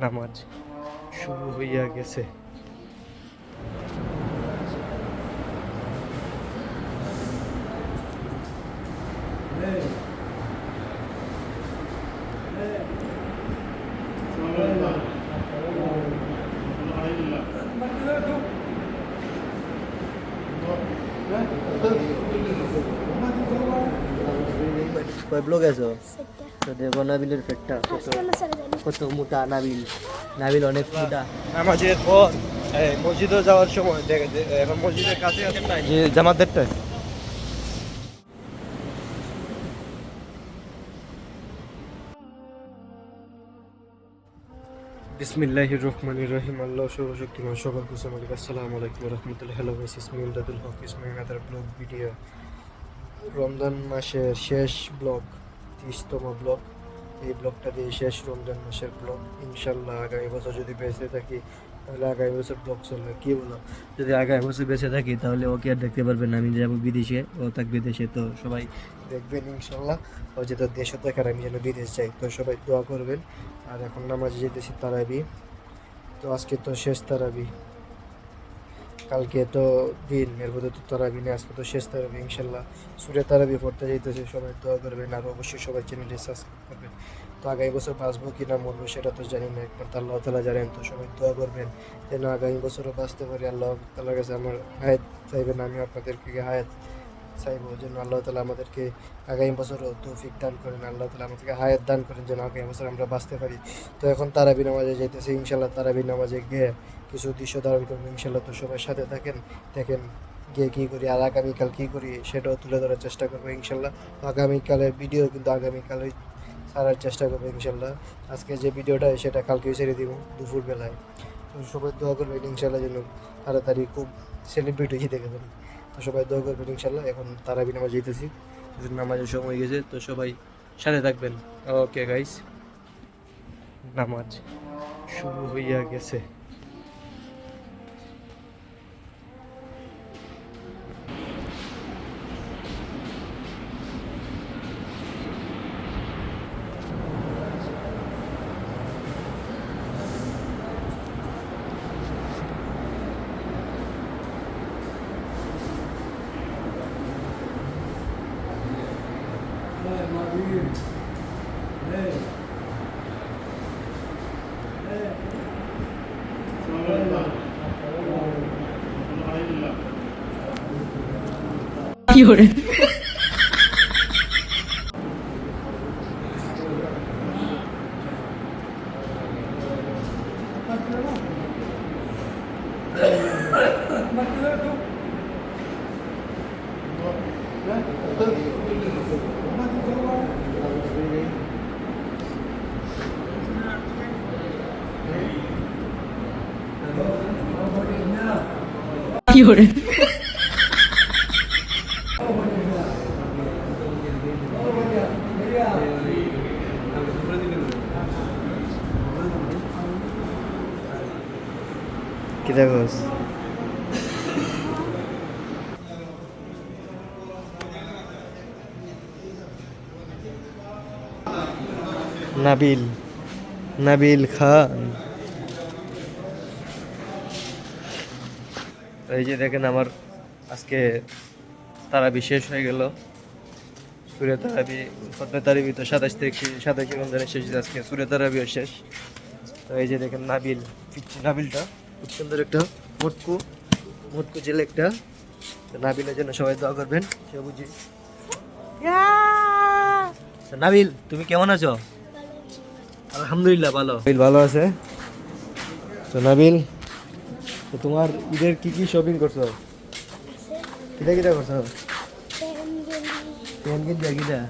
নামাজ শুরু হইয়া গেছে। কয় ব্লগ আছো? সেটা তো দেখো নাবিলের পেটটা। কত কত মোটা নাবিল নাবিল অনেক মোটা। নামাজের পর মসজিদে যাওয়ার সময় দেখে এখন মসজিদের কাছে আছে যে জামাতেরটা। বিসমিল্লাহির রহমানির রহিম। আল্লাহ সর্বশক্তিমান সবার কুসুম আলিক আসসালামু আলাইকুম রহমতুল্লাহ। হ্যালো ইমদাদুল হক ইসমি আদার ব্লগ ভিডিও রমজান মাসের শেষ ব্লগ তিরিশতম ব্লগ এই ব্লগটা দিয়ে শেষ রমজান মাসের ব্লগ ইনশাল্লাহ আগামী বছর যদি বেঁচে থাকি তাহলে আগামী বছর ব্লগ চলবে। কি বলো? যদি আগামী বছর বেঁচে থাকি তাহলে ওকে আর দেখতে পারবেন না। আমি যাব বিদেশে ও থাকবে দেশে তো সবাই দেখবেন ইনশাল্লাহ। ও যে তোর দেশে থাকার আমি যেন বিদেশ যাই তো সবাই দোয়া করবেন। আর এখন নামাজ যেতেছি তারাবি। তো আজকে তো শেষ তারাবি। কালকে তো দিন এর মধ্যে তো তারাবি আজকে তো শেষ তারাবি, ইনশাল্লাহ। সুরে তারাবি পড়তে যাইতেছে, সবাই দোয়া করবেন, আর অবশ্যই সবাই চ্যানেলটি সাবস্ক্রাইব করবেন। তো আগামী বছর বাঁচবো কি না মরবো সেটা তো জানি না, একবার তো আল্লাহ তালা জানেন, তো সবাই দোয়া করবেন। যেন আগামী বছরও বাঁচতে পারি, আল্লাহ তালার কাছে আমার হায়াত চাইবেন আমি আপনাদেরকে হায়াত চাইব যেন আল্লাহ তালা আমাদেরকে আগামী বছরও তৌফিক দান করেন, আল্লাহ তালা আমাদেরকে হায়াত দান করেন যেন আগামী বছর আমরা বাঁচতে পারি। তো এখন তারাবি নামাজে যাইতেছি ইনশাল্লাহ তারাবি নামাজে গিয়ে কিছু দৃশ্য ধারণ করব ইনশাল্লাহ তো সবার সাথে থাকেন। দেখেন গিয়ে কী করি, আর আগামীকাল কী করি, সেটাও তুলে ধরার চেষ্টা করব ইনশাল্লাহ আগামীকালের ভিডিও কিন্তু আগামীকালই ছাড়ার চেষ্টা করব ইনশাল্লাহ আজকে যে ভিডিওটা, সেটা কালকেই ছেড়ে দিব দুপুরবেলায়। সবাই দোয়া করবেন ইনশাল্লাহ যেন তাড়াতাড়ি খুব সেলিব্রিটি হয়ে পারি। তো সবাই দোয়া করবেন ইনশাল্লাহ এখন তারাবি নামাজ যেতেছি নামাজের সময় গেছে, তো সবাই সাথে থাকবেন। ওকে গাইস নামাজ শুরু হইয়া গেছে। Pure. Pure. কি নাবিল নাবিল খান। এই যে দেখেন আমার আজকে তারাবি শেষ হয়ে গেল। সুরে তারাবি ফতে তারাবি তো সাতাশ থেকে সাতাশ রমজানের শেষ, আজকে সুরে তারাবিও শেষ। তো এই যে দেখেন নাবিল নাবিলটা। সুন্দর একটা মোটকু মোটকু জেল একটা নাবিলের জন্য সবাই দোয়া করবেন সে বুঝি। তো নাবিল তুমি কেমন আছো? আলহামদুলিল্লাহ ভালো। নাবিল ভালো আছে? তো নাবিল তো তোমার ঈদের কি কি শপিং করছ? কিটা কিটা করছ? পেন কিনতে কিটা?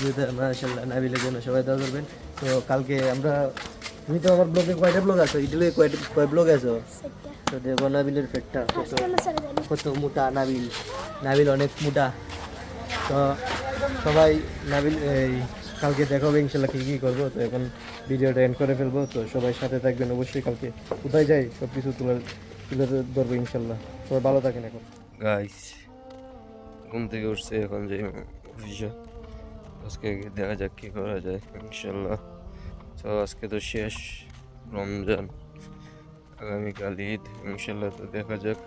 জুতা মাশাল্লাহ নাবিলের জন্য সবাই দোয়া করবেন। তো কালকে আমরা তুমি তো আমার ব্লগে কয়টা ব্লগ আছো? ইডলে কয়টা কয় ব্লগ আছো? তো দেখো নাবিলের পেটটা কত মোটা নাবিল? নাবিল অনেক মোটা। তো সবাই নাবিল এই কালকে দেখাবো ইনশাল্লাহ কী কী করব। তো এখন ভিডিওটা এন্ড করে ফেলব। তো সবাই সাথে থাকবেন অবশ্যই কালকে। কোথায় যাই? সব কিছু তুলে তুলে ধরবো ইনশাল্লাহ। সবাই ভালো থাকেন এখন। গাইস ঘুম থেকে উঠছে এখন যে অফিসে আজকে দেখা যাক কি করা যায় ইনশাল্লাহ। তো আজকে তো শেষ রমজান। আগামীকাল ঈদ ইনশাল্লাহ তো দেখা যাক।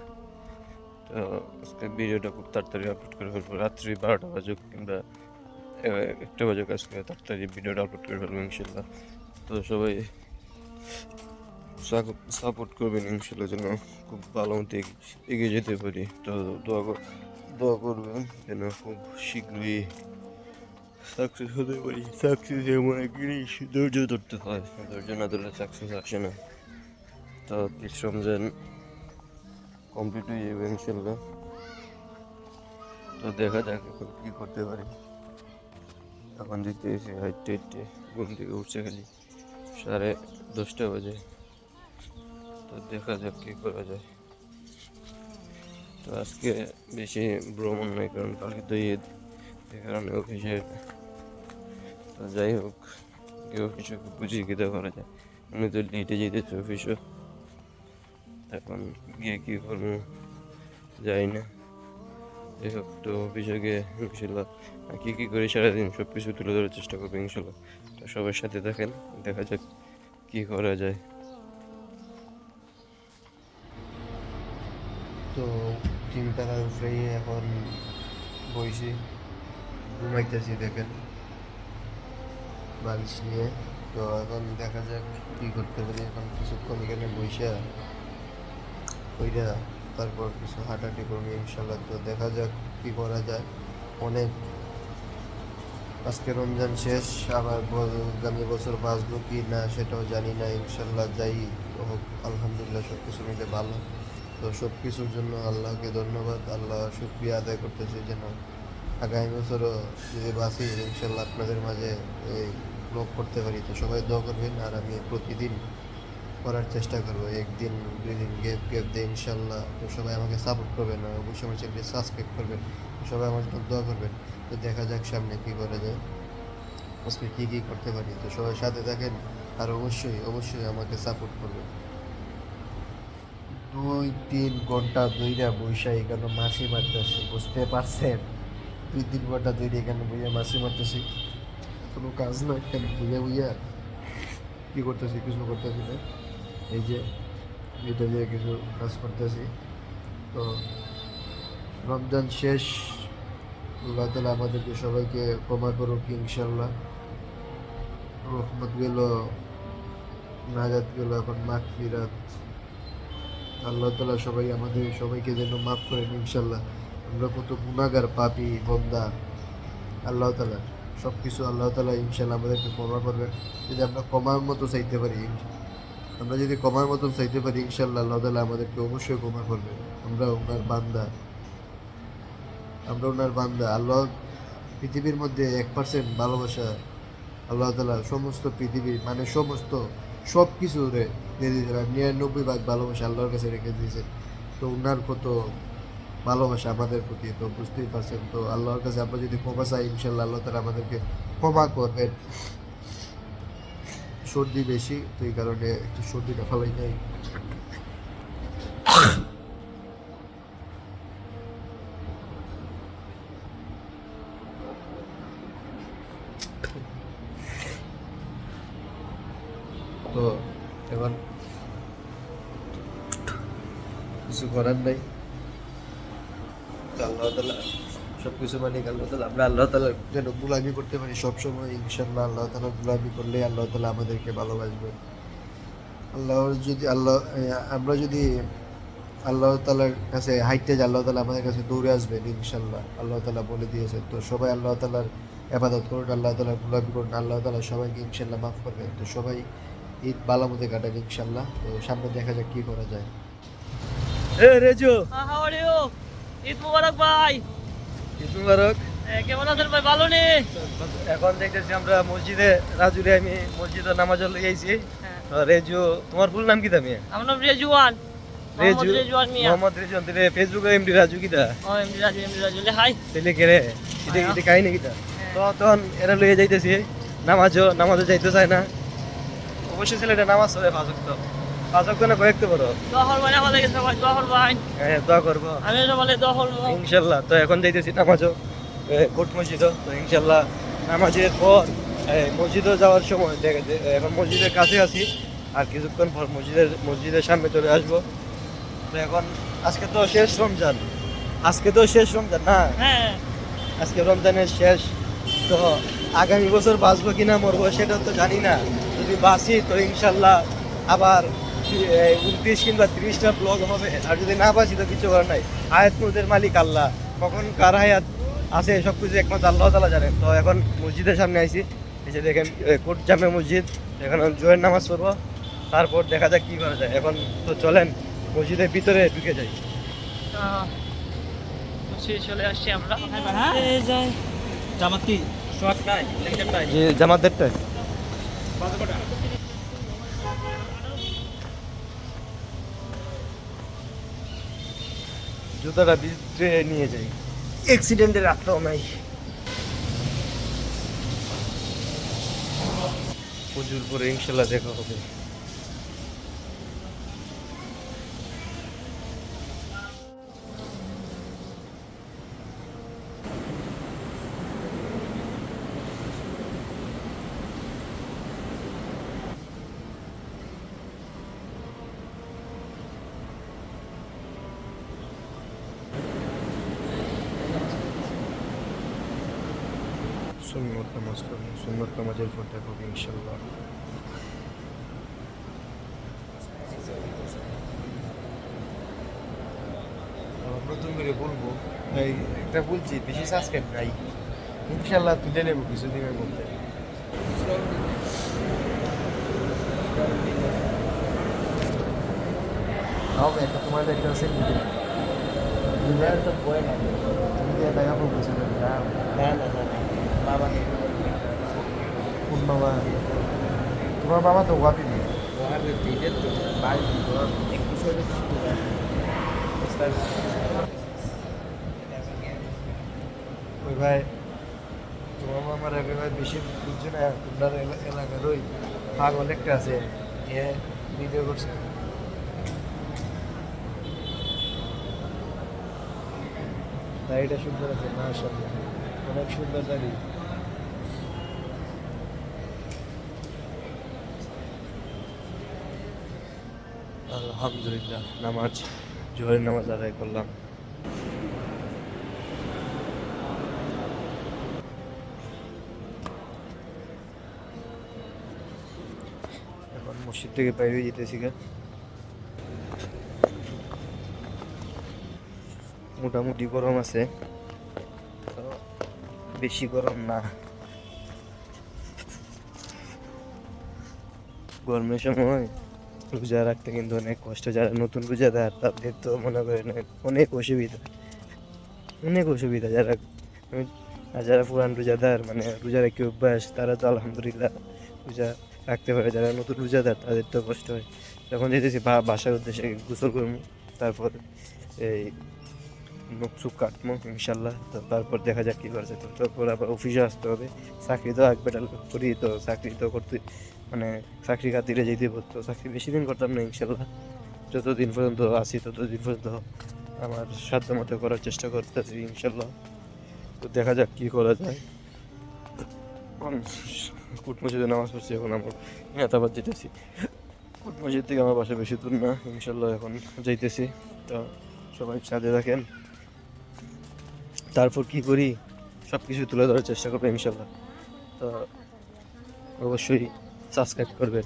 তো আজকে ভিডিওটা খুব তাড়াতাড়ি আপলোড করে ফেলব। রাত্রি বারোটা বাজুক কিংবা একটা বাজুক আজকে, তাড়াতাড়ি ভিডিওটা আপলোড করে ফেলব ইনশাল্লাহ তো সবাই সাপোর্ট করবেন ইনশাল্লাহ যেন খুব ভালো মতো এগিয়ে- যেতে পারি। তো দোয়া দোয়া করবেন যেন খুব শীঘ্রই সাকসেস হতে পারি, সাকসেস এমন এক জিনিস ধৈর্য ধরতে হয়। ধৈর্য না ধরলে সাকসেস আসে না। তো তিরিশ রমজান কমপ্লিট হয়ে যাবে ইনশাল্লাহ তো দেখা যাক এখন কী করতে পারি। এখন দিতে এসে হাইটে হাইটে ঘুম থেকে উঠছে খালি, সাড়ে দশটা বাজে। তো দেখা যাক কী করা যায়। তো আজকে বেশি ভ্রমণ নেই, কারণ কালকে তো ঈদ এই কারণে অফিসে যাই হোক, কেউ অফিসে বুঝিয়ে খেতে করা যায়? আমি তো লেটে যেতেছি অফিসও এখন গিয়ে কী করব? যাই না। যাই হোক, তো অফিসে গিয়ে ইনশাল্লাহ কী কী করি সারাদিন সব কিছু তুলে ধরার চেষ্টা করব ইনশাল্লাহ। তো সবার সাথে দেখেন দেখা যাক কী করা যায়। তো তিনতলার উপরে এখন বইছি, ঘুমাইতেছি দেখেন। বালিশ নিয়ে। তো এখন দেখা যাক কি করতে পারি। এখন কিছুক্ষণ এখানে বইসা ওইটা তারপর কিছু হাঁটাহাঁটি করব ইনশাল্লাহ তো দেখা যাক কি করা যায়। অনেক আজকে রমজান শেষ, আবার আগামী বছর বাঁচবো কি না সেটাও জানি না। ইনশাল্লাহ যাই হোক, আলহামদুলিল্লাহ সব কিছু মিলে ভালো। তো সব কিছুর জন্য আল্লাহকে ধন্যবাদ। আল্লাহ শুক্রিয়া আদায় করতেছি যেন আগামী বছরও যদি বাঁচি ইনশাল্লাহ আপনাদের মাঝে এই ব্লগ করতে পারি, তো সবাই দোয়া করবেন আর আমি প্রতিদিন করার চেষ্টা করব। একদিন দুই দিন গেপ গেপ দিয়ে ইনশাল্লাহ। তো সবাই আমাকে সাপোর্ট করবেন অবশ্যই আমার চ্যানেলটি সাবস্ক্রাইব করবেন। সবাই আমার জন্য দোয়া করবেন। তো দেখা যাক সামনে কী করা যায়। আজকে কী কী করতে পারি, তো সবাই সাথে থাকেন। আর অবশ্যই অবশ্যই আমাকে সাপোর্ট করবেন। দুই তিন ঘণ্টা দুইটা বৈশা এখানে মাছি মারতেছি, বুঝতে পারছেন? দুই তিন ঘণ্টা দুইটা এখানে বইয়া মাছি মারতেছি। কোনো কাজ না এখানে বইয়া বইয়া কী করতেছি, কিছু করতেছি না। এই যে এটা দিয়ে কিছু কাজ করতেছি। তো রমজান শেষ, আল্লাহ তালা আমাদেরকে সবাইকে ক্ষমা করুক ইনশাল্লাহ রহমত গেল নাজাত গেল এখন মাঘ ফিরাত আল্লাহ তালা সবাই আমাদের, সবাইকে যেন মাফ করেন ইনশাল্লাহ আমরা কত গুণাগার পাপি, বন্দা, আল্লাহ তালা সব কিছু আল্লাহ তালা ইনশাল্লাহ আমাদেরকে ক্ষমা করবেন যদি আমরা কমার মতো চাইতে পারি আমরা যদি কমার মতো চাইতে পারি ইনশাল্লাহ আল্লাহ তালা আমাদেরকে অবশ্যই ক্ষমা করবেন আমরা ওনার বান্দা। আমরা ওনার বান্দা। আল্লাহ পৃথিবীর মধ্যে এক পার্সেন্ট ভালোবাসা আল্লাহ তালা সমস্ত পৃথিবীর মানে সমস্ত সব কিছু রে দিয়ে দিয়েছেন। আর নিরানব্বই ভাগ ভালোবাসা আল্লাহর কাছে রেখে দিয়েছেন। তো ওনার কত ভালোবাসা আমাদের প্রতি, তো বুঝতেই পারছেন। তো আল্লাহর কাছে আমরা যদি ক্ষমা চাই ইনশাল্লাহ আল্লাহ তারা আমাদেরকে ক্ষমা করবেন। সর্দি বেশি, তো এই কারণে একটু সর্দিটা ফালাই যায় তো এবার কিছু করার নাই। তো আল্লাহ তালা সব কিছু মানে আল্লাহ তালা আমরা আল্লাহ তালা যেন গুলামি করতে পারি সবসময় ইনশাল্লাহ আল্লাহ তালা গুলামি করলে আল্লাহ তালা আমাদেরকে ভালোবাসবেন। আল্লাহর যদি আল্লাহ আমরা যদি আল্লাহ তালার কাছে হাইটে যে আল্লাহ তালা আমাদের কাছে দৌড়ে আসবেন ইনশাল্লাহ আল্লাহ তালা বলে দিয়েছেন। তো সবাই আল্লাহ তালার আবাদত করুন আল্লাহ তালার গুলামি করুন আল্লাহ তালা সবাইকে ইনশাল্লাহ মাফ করবেন। তো সবাই ঈদ বালামতে কাটান ইনশাল্লাহ তো সামনে দেখা যাক কি করা যায়। এ Reju! How are you Eid মুবারক ভাই। ঈদ মুবারক। কেমন আছেন ভাই? ভালো নে? এখন দেখতেছি আমরা মসজিদে রাজুরে আমি মসজিদে নামাজ হ্যাঁ। তো রেজু তোমার ফুল নাম কি তুমি আমার নাম রেজুয়ান। মোহাম্মদ রেজুয়ান মিয়া। মোহাম্মদ রেজু তেরে ফেসবুকে এমডি রাজু কিটা ও M D Raju M D Raju লে হাই। তেলে এটা এটা কাহিনী কিটা তো? তখন এরা লইয়ে যাইতেছি। নামাজও নামাজও যাইতে চায় না। অবশ্যই ছেলেটা নামাজ পড়ে ওয়াক্ত। হ্যাঁ ইনশাল্লাহ তো এখন যাইতেছি নামাজও। কোট মসজিদও তো ইনশাল্লাহ নামাজের পর এই, মসজিদও যাওয়ার সময় দেখে এখন মসজিদের কাছে আছি আর কিছুক্ষণ পর মসজিদের মসজিদের সামনে চলে আসব। তো এখন আজকে তো শেষ রমজান। আজকে তো শেষ রমজান না? হ্যাঁ। আজকে রমজানের শেষ। তো আগামী বছর বাঁচবো কিনা মরবো সেটা তো জানি না। যদি বাঁচি তো ইনশাল্লাহ আবার উনত্রিশ কিংবা তিরিশটা ব্লগ হবে। আর যদি না বাঁচি তো কিছু করার নাই। আয়াত মুদের মালিক আল্লাহ। কখন কার হায়াত আছে সব কিছু একমাত্র আল্লাহ তালা জানেন। তো এখন মসজিদের সামনে আইছি। এসে দেখেন কোট জামে মসজিদ। এখানে জয়ের নামাজ পড়ব। তারপর দেখা যাক কী করা যায়। এখন তো চলেন মসজিদের ভিতরে ঢুকে যাই। চলে আসছি আমরা। হ্যাঁ? জামাত কি? শর্ট নাই লেঙ্গের নাই যে জামাতদেরটায় জুতাটা বিস্ত্রে নিয়ে যাই। অ্যাক্সিডেন্টের রাখতেও নাই প্রচুর পরে ইনশাল্লাহ দেখা হবে। সুন্নত নামাজ করব সুন্নত নামাজের পর দেখা হবে ইনশাল্লাহ নতুন করে বলব এই একটা বলছি বেশি সাবস্ক্রাইব নাই। ইনশাল্লাহ তুলে নেব কিছুদিনের মধ্যে। হবে একটা তোমাদের একটা সেলফি তো বই না তুমি দিয়ে না না না। কোন বাবা? তোমার বাবা তো ওয়াপি নেই ওই ভাই তোমার মামার একেবারে বেশি বুঝছে না তোমরা এলা- এলাকার ওই পাগল একটা আছে এ ভিডিও করছে। দাড়িটা সুন্দর আছে মাশাআল্লাহ। অনেক সুন্দর দাড়ি আলহামদুলিল্লাহ, নামাজ, জোহরের নামাজ আদায় করলাম। এখন মসজিদ থেকে বাইরে যেতেছি গা। মোটামুটি গরম আছে বেশি গরম না। গরমের সময় রোজা রাখতে কিন্তু অনেক কষ্ট। যারা নতুন রোজাদার তাদের তো মনে করেন অনেক অসুবিধা। অনেক অসুবিধা যারা, আর যারা পুরান রোজাদার মানে রোজা একটি অভ্যাস, তারা তো আলহামদুলিল্লাহ রোজা রাখতে পারে। যারা নতুন রোজাদার তাদের তো কষ্ট হয়। যখন যেতেছি বাসার উদ্দেশ্যে গোসল করব, তারপর এই মুখ চুখ কাটবো, ইনশাল্লাহ। তো তারপর দেখা যাক কী করছে তো তারপর আবার অফিসে আসতে হবে। চাকরি তো এক বেটাল করি তো চাকরি তো করতে মানে চাকরি খাতিরে যেতে পড়তো চাকরি বেশি দিন করতাম না, ইনশাল্লাহ। যতদিন পর্যন্ত আসি ততদিন পর্যন্ত আমার সাধ্য মতো করার চেষ্টা করতেছি, ইনশাল্লাহ। তো দেখা যাক কী করা যায়। কুট মসজিদে নামাজ পড়ছি, এখন আমার নেতাবাদ যেতেছি কুট মসজিদ থেকে আমার বাসা বেশি দূর না, ইনশাল্লাহ এখন যাইতেছি। তো সবাই সাথে থাকেন। তারপর কি করি? সব কিছু তুলে ধরার চেষ্টা করব ইনশাল্লাহ তো অবশ্যই সাবস্ক্রাইব করবেন।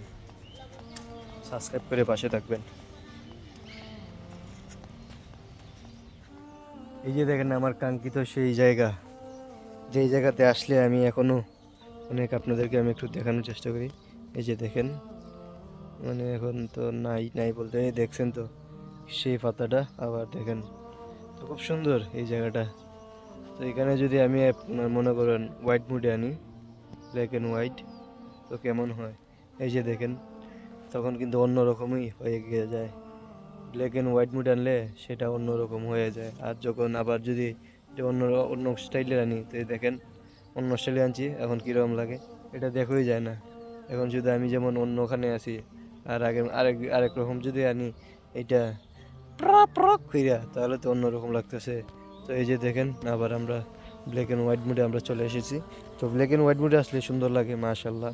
সাবস্ক্রাইব করে পাশে থাকবেন। এই যে দেখেন আমার কাঙ্ক্ষিত সেই জায়গা। যেই জায়গাতে আসলে আমি এখনও অনেক আপনাদেরকে আমি একটু দেখানোর চেষ্টা করি। এই যে দেখেন মানে এখন তো নাই নাই বলতে দেখছেন তো সেই পাতাটা, আবার দেখেন। তো খুব সুন্দর এই জায়গাটা। তো এখানে যদি আমি আপনার মনে করেন হোয়াইট মুডে আনি ব্ল্যাক অ্যান্ড হোয়াইট তো কেমন হয়? এই যে দেখেন, তখন কিন্তু অন্য রকমই হয়ে গিয়ে যায়। ব্ল্যাক অ্যান্ড হোয়াইট মুড আনলে সেটা অন্য রকম হয়ে যায়। আর যখন আবার যদি অন্য অন্য স্টাইলের আনি, তো দেখেন, অন্য স্টাইলে আনছি, এখন কীরকম লাগে? এটা দেখোই যায় না। এখন যদি আমি যেমন অন্য ওখানে আছি, আর আগে, আরেক আরেক রকম যদি আনি, এটা প্রক প্রক কইরা, তাহলে তো অন্যরকম লাগতেছে। তো এই যে দেখেন, আবার আমরা ব্ল্যাক অ্যান্ড হোয়াইট মুডে আমরা চলে এসেছি। তো ব্ল্যাক অ্যান্ড হোয়াইট মুডে আসলে সুন্দর লাগে মাশাল্লাহ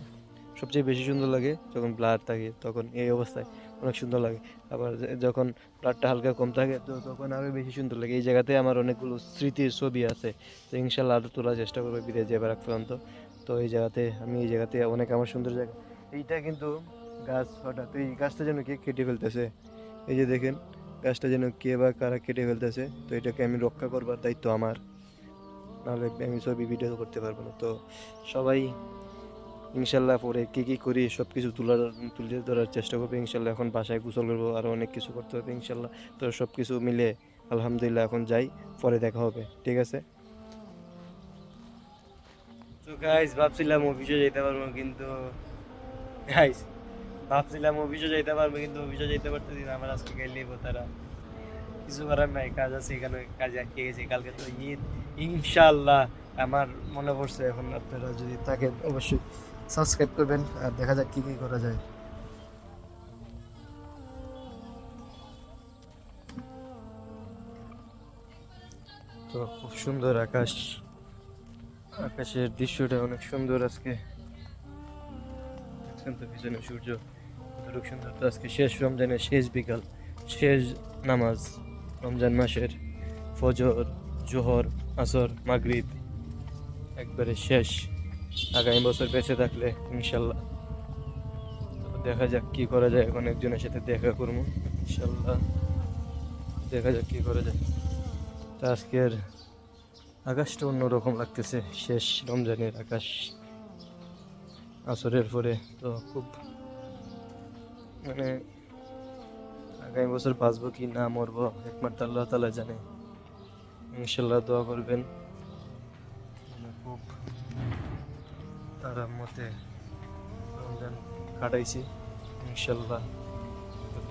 সবচেয়ে বেশি সুন্দর লাগে যখন ব্লাড থাকে, তখন এই অবস্থায় অনেক সুন্দর লাগে। আবার যখন ব্লাডটা হালকা কম থাকে, তো তখন আরও বেশি সুন্দর লাগে। এই জায়গাতে আমার অনেকগুলো স্মৃতির ছবি আছে। তো ইনশাল্লাহ আরও তোলার চেষ্টা করব বিদেশ যাবার আগ পর্যন্ত। তো এই জায়গাতে আমি এই জায়গাতে অনেক আমার সুন্দর জায়গা। এইটা কিন্তু গাছ হঠাৎ এই গাছটা যেন কে কেটে ফেলতেছে। এই যে দেখেন গাছটা যেন কে বা কারা কেটে ফেলতেছে, তো এটাকে আমি রক্ষা করবার দায়িত্ব আমার। নাহলে আমি ছবি ভিডিও করতে পারব না। তো সবাই ইনশাল্লাহ পরে কী কী করি সব কিছু তুলার তুলে ধরার চেষ্টা করব। ইনশাল্লাহ এখন বাসায় গোসল করব আরও অনেক কিছু করতে হবে ইনশাল্লাহ। তো সব কিছু মিলে আলহামদুলিল্লাহ এখন যাই, পরে দেখা হবে, ঠিক আছে? তো গাইস ভাবছিলাম অফিসে যেতে পারব, কিন্তু গাইস ভাবছিলাম অফিসে যেতে পারব, কিন্তু অফিসে যেতে পারতেছি না। আমার আজকে গেলেই তারা। কিছু করার নাই, কাজ আছে এখানে আটকে কালকে তো ঈদ। ইনশাল্লাহ আমার মনে পড়ছে এখন আপনারা যদি অবশ্যই সাবস্ক্রাইব করবেন। আর দেখা যাক কি কি করা যায়। তো খুব সুন্দর আকাশ। আকাশের দৃশ্যটা অনেক সুন্দর আজকে। পিছনে সূর্য। সুন্দর আজকে শেষ রমজানের শেষ বিকাল শেষ নামাজ রমজান মাসের ফজর জোহর আসর মাগরিব একবারে শেষ আগামী বছর বেঁচে থাকলে ইনশাল্লাহ দেখা যাক কি করা যায় এখন একজনের সাথে দেখা করব ইনশাল্লাহ দেখা যাক কি করা যায় তা আজকের আকাশটা অন্যরকম লাগতেছে শেষ রমজানের আকাশ আসরের পরে তো খুব মানে আগামী বছর বাঁচবো কি না মরবো, একমাত্র আল্লাহ তালা জানে। ইনশাল্লাহ দোয়া করবেন। মানে খুব আরাম মতে রমজান কাটাইছি। ইনশাল্লাহ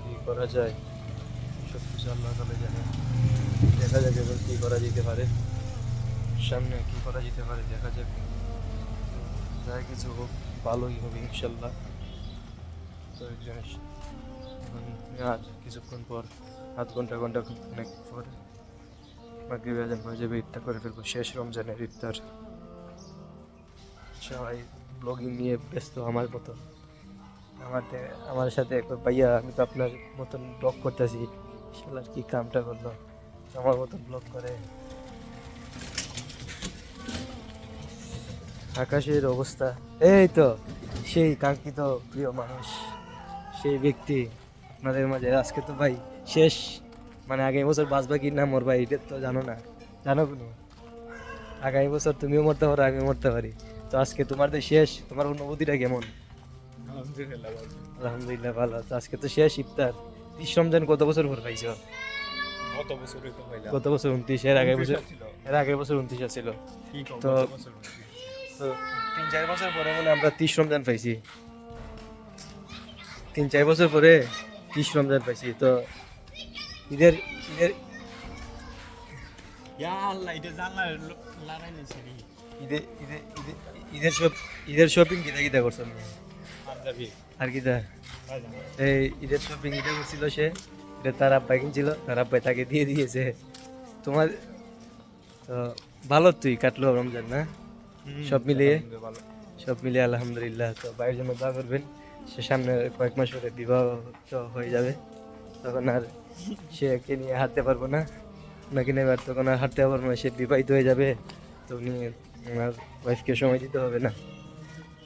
কী করা যায়, সব কিছু আল্লাহ তালা জানে। দেখা যাক এবার কী করা যেতে পারে। সামনে কী করা যেতে পারে দেখা যাক। যা কিছু হোক, ভালোই হবে ইনশাল্লাহ আর কিছুক্ষণ পর আধ ঘণ্টা ঘণ্টা অনেক পর মাগরিব আজান হয়ে ইফতার করে ফেলব। শেষ রমজানের ইফতার। সবাই ব্লগিং নিয়ে ব্যস্ত আমার মতো। আমার আমার সাথে একবার ভাইয়া, আমি তো আপনার মতন ব্লগ করতেছি। শালার কি কামটা করল? আমার মতন ব্লগ করে। আকাশের অবস্থা। এই তো, সেই কাঙ্ক্ষিত প্রিয় মানুষ। সেই ব্যক্তি আপনাদের মাঝে। আজকে তো ভাই শেষ। মানে আগামী বছর বাঁচবা কি না মরবা এটা তো জানো না। জানো কোনো? আগামী বছর তুমিও মরতে পারো আমিও মরতে পারি। তো আজকে তোমার তো শেষ। তোমার অনুভূতিটা কেমন? আলহামদুলিল্লাহ ভালো। তো আজকে তো শেষ ইফতার। ত্রিশ রমজান কত বছর পর পাইছো গত কত বছর উনত্রিশ এর আগের বছর এর আগের বছর উনত্রিশ ছিল তো- তিন চার বছর পরে হয় আমরা ত্রিশ রমজান পাইছি। তিন চার বছর পরে ত্রিশ রমজান পাইছি তো ঈদের ঈদের। ঈদের সব শপিং কিতা কিতা করছ আর কিতা এই ঈদের শপিং এটা করছিল সে এটা তার আব্বাই কিনছিল তার আব্বাই তাকে দিয়ে দিয়েছে। তোমার তো ভালো তুই কাটলো রমজান না? সব মিলিয়ে? সব মিলিয়ে আলহামদুলিল্লাহ তো ভাইয়ের জন্য দোয়া করবেন। সে সামনে কয়েক মাস পরে বিবাহ তো হয়ে যাবে, তখন আর সে একে নিয়ে হাঁটতে পারব না। ওনাকে নিয়ে আর তখন আর হাঁটতে পারব না, সে বিবাহিত হয়ে যাবে, তো উনি ওনার ওয়াইফকে সময় দিতে হবে না।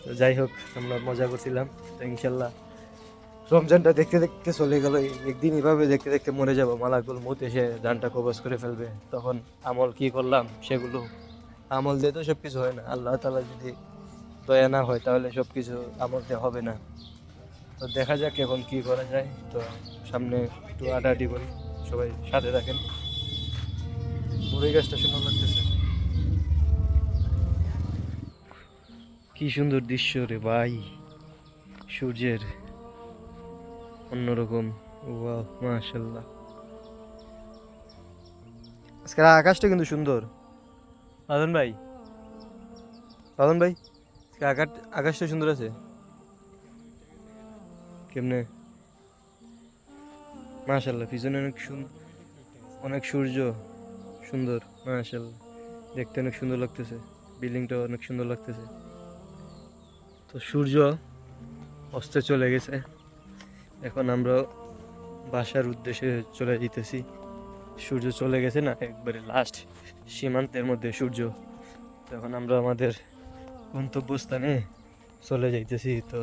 তো যাই হোক, আমরা মজা করছিলাম, তো ইনশাল্লাহ রমজানটা দেখতে দেখতে চলে গেল। একদিন এভাবে দেখতে দেখতে মরে যাব, মালাকুল মত এসে জানটা কবজ করে ফেলবে। তখন আমল কি করলাম, সেগুলো আমল দিয়ে তো সব কিছু হয় না। আল্লাহ তালা যদি দয়া না হয়, তাহলে সব কিছু আমল দিয়ে হবে না। তো দেখা যাক এখন কি করা যায়। তো সামনে একটু আটাআটি করি সবাই সাথে থাকেন। মুড়ি গাছটা সুন্দর লাগতেছে। কি সুন্দর দৃশ্য রে ভাই। সূর্যের অন্যরকম। মাশাল্লাহ আজকের আকাশটা কিন্তু সুন্দর। রাজন ভাই। রাজন ভাই আকাশ আকাশটা সুন্দর আছে? কেমনে? মাশাল্লাহ পিছনে অনেক অনেক সূর্য, সুন্দর মাশাল্লাহ দেখতে অনেক সুন্দর লাগতেছে বিল্ডিংটা অনেক সুন্দর লাগতেছে। তো সূর্য অস্তে চলে গেছে। এখন আমরা বাসার উদ্দেশ্যে চলে যেতেছি সূর্য চলে গেছে না, একবারে লাস্ট সীমান্তের মধ্যে সূর্য। তখন আমরা আমাদের গন্তব্যস্থানে চলে যাইতেছি, তো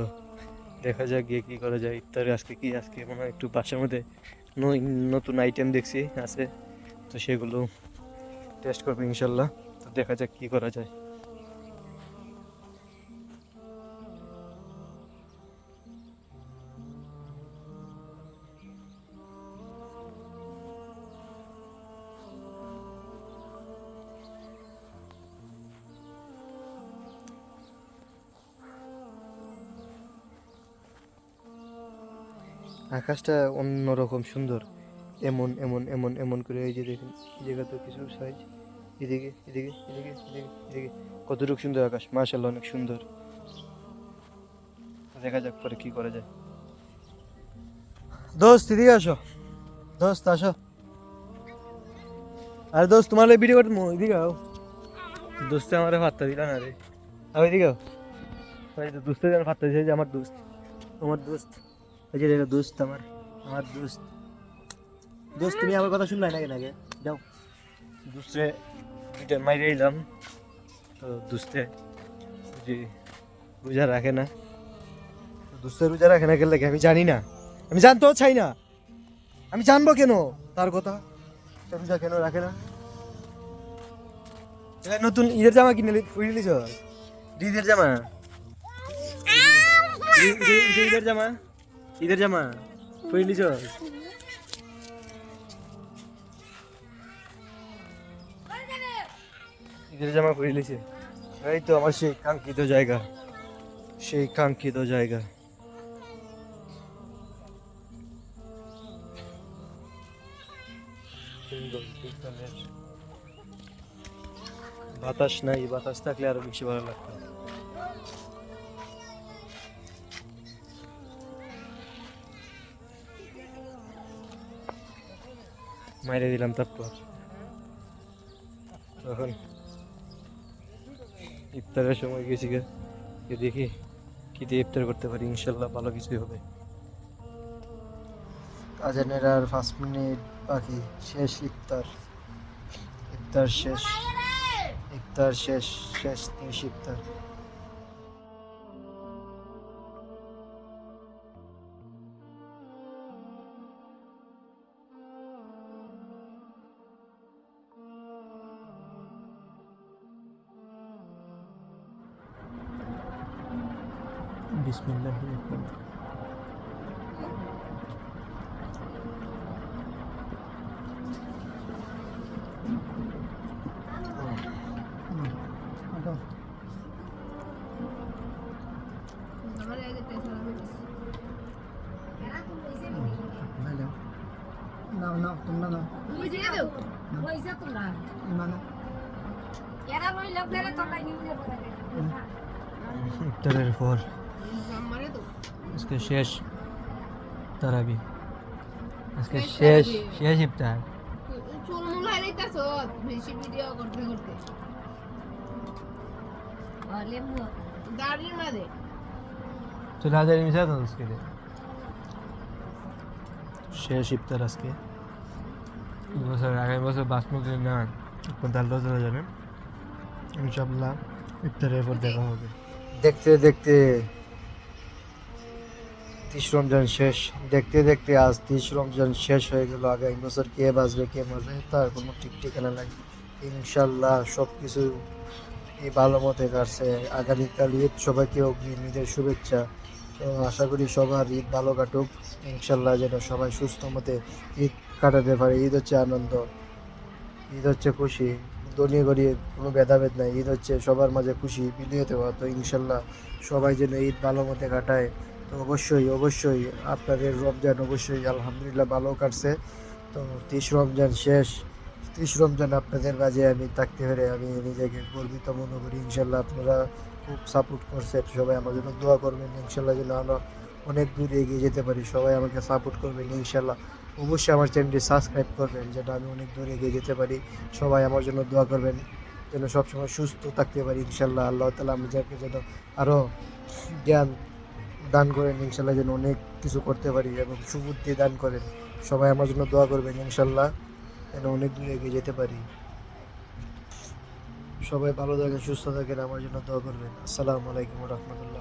দেখা যাক গিয়ে কী করা যায়। ইফতারে আজকে কি, আজকে মনে হয় একটু বাসার মধ্যে নতুন আইটেম দেখছি, আছে। তো সেগুলো টেস্ট করব ইনশাল্লাহ। তো দেখা যাক কী করা যায়। আকাশটা অন্যরকম সুন্দর। এমন এমন এমন এমন করে এই যে দেখুন, এই জায়গা তো কিছু সাইজ এদিকে এদিকে এদিকে এদিকে এদিকে। কতটুকু সুন্দর আকাশ। মার্শাল্লাহ অনেক সুন্দর। দেখা যাক পরে কি করা যায়। দোস্ত, এদিকে আসো। দোস্ত, আসো। আরে দোস্ত, তোমার ভিডিও করতে এদিকে আও। দোস্তে আমার ভাত্তা দিলা না রে। আমি এদিকে আও। ওই তো দোস্তে যেন ভাত্তা দিয়েছে যে আমার দোস্ত। আমার দোস্ত। এই যে দেখো দোস্ত আমার আমার দোস্ত। দোস্ত, তুমি আমার কথা শুনলাই নাকি নাকি? যাও। দোস্তে, দুইটা মাইরে এলাম। তো দোস্তে যে রোজা রাখে না। দোস্তে, রোজা রাখে না গেলে আমি জানি না। আমি জানতেও চাই না। আমি জানব কেন? তার কথা। রোজা কেন রাখে না? নতুন ঈদের জামা কিনে নিছ ঈদের জামা? ঈদ- ঈদ- ঈদ- ঈদের জামা? ঈদের জামা নিছ ঈদের জামা ফুড়ি লিছে এই তো আমার সেই কাঙ্ক্ষিত জায়গা সেই কাঙ্ক্ষিত জায়গা বাতাস নাই বাতাস থাকলে আরও বেশি ভালো লাগতো মাইরে দিলাম তারপর। তখন ইফতারের সময় গেছি গে। দেখি কি দিয়ে ইফতার করতে পারি, ইনশাল্লাহ ভালো কিছুই হবে। আজানের আর পাঁচ মিনিট বাকি, শেষ ইফতার। ইফতার শেষ। ইফতার শেষ শেষ শেষ ইফতার। বিসমিল্লাহ নাও নাও তোমরা নাও পয়সা তোমরা মানে এরা ইফতারের পর আজকে শেষ তারাবি। আজকে শেষ শেষ ইফতার। চুল হাজার মিশা তো আজকে শেষ ইফতার আজকে। বছর আগামী বছর বাসমতি না দালটা চলে যাবে। ইনশাল্লাহ ইফতারের পর দেখা হবে। দেখতে দেখতে। তিরিশ রমজান শেষ। দেখতে দেখতে আজ তিরিশ রমজান শেষ হয়ে গেল। আগামী বছর কে বাঁচবে, কে মরবে, তার কোনো ঠিক ঠিকানা নাই। ইনশাল্লাহ সব কিছু ভালো মতে কাটছে। আগামীকাল ঈদ, সবাইকে অগ্রিম ঈদের শুভেচ্ছা। তো আশা করি সবার ঈদ ভালো কাটুক। ইনশাল্লাহ যেন সবাই সুস্থ মতে ঈদ কাটাতে পারে। ঈদ হচ্ছে আনন্দ, ঈদ হচ্ছে খুশি। ধনী গরিব কোনো ভেদাভেদ নাই। ঈদ হচ্ছে সবার মাঝে খুশি, বিলিয়ে দেওয়া। তো ইনশাল্লাহ সবাই যেন ঈদ ভালো মতে কাটায়। তো অবশ্যই অবশ্যই আপনাদের রমজান অবশ্যই আলহামদুলিল্লাহ ভালো কাটছে। তো তিরিশ রমজান শেষ, তিরিশ রমজান আপনাদের মাঝে আমি থাকতে পেরে আমি নিজেকে গর্বিত মনে করি। ইনশাল্লাহ আপনারা খুব সাপোর্ট করছেন, সবাই আমার জন্য দোয়া করবেন। ইনশাল্লাহ যেন আমরা অনেক দূর এগিয়ে যেতে পারি, সবাই আমাকে সাপোর্ট করবেন ইনশাল্লাহ অবশ্যই আমার চ্যানেলটি সাবস্ক্রাইব করবেন যেটা আমি অনেক দূর এগিয়ে যেতে পারি। সবাই আমার জন্য দোয়া করবেন, যেন সবসময় সুস্থ থাকতে পারি ইনশাল্লাহ আল্লাহ তালা আমাদেরকে যেন আরও জ্ঞান দান করেন, ইনশাল্লাহ যেন অনেক কিছু করতে পারি এবং সুবুদ্ধি দান করেন। সবাই আমার জন্য দোয়া করবেন, ইনশাল্লাহ যেন অনেক দূরে এগিয়ে যেতে পারি। সবাই ভালো থাকেন, সুস্থ থাকেন, আমার জন্য দোয়া করবেন। আসসালামু আলাইকুম রহমতুল্লাহ।